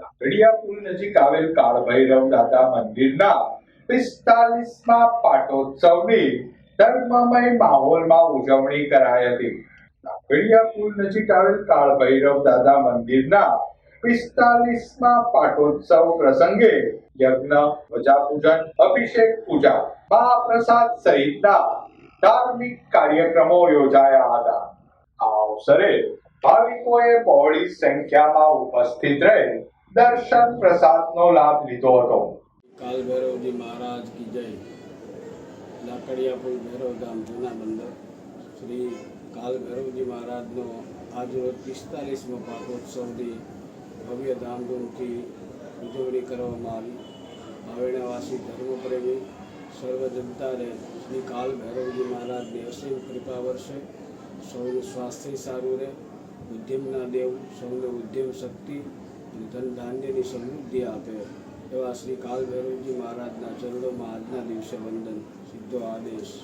લાકડિયા પુલ નજીક આવેલ કાળ ભૈરવ દાદા મંદિરના પિસ્તાલીસમાં પાટોત્સવની ધર્મમય માહોલમાં ઉજવણી કરાઈ હતી. લાકડિયા પુલ નજીક આવેલ કાળ ભૈરવ દાદા મંદિરના પિસ્તાલીસમાં પાટોત્સવ પ્રસંગે યજ્ઞ ધ્વજા પૂજન અભિષેક, પૂજા, મહાપ્રસાદ સહિતના ધાર્મિક કાર્યક્રમો યોજાયા હતા. આ અવસરે ભાવિકોએ બહોળી સંખ્યામાં ઉપસ્થિત રહી દર્શન પ્રસાદનો લાભ લીધો હતો. કાલ ભૈરવજી મહારાજ કી જય. લાકડિયા પુલ ભૈરવધામ જૂના બંદર. શ્રી કાલ ભૈરવજી મહારાજનો આજરોજ પિસ્તાલીસમો પાટોત્સવની ભવ્ય ધામધૂમથી ઉજવણી કરવામાં આવી. ભાવેણાવાસી ધર્મપ્રેમી, સર્વ જનતાને શ્રી કાલ ભૈરવજી મહારાજની અસીમ કૃપા વર્ષે સૌનું સ્વાસ્થ્ય સારું રહે, ઉદ્યમના દેવ, સૌને ઉદ્યમ શક્તિ ધન ધાન્યની સમૃદ્ધિ આપે એવા શ્રી કાલ ભૈરવજી મહારાજના ચરણોમાં આજના દિવસે વંદન. સીધો આદેશ.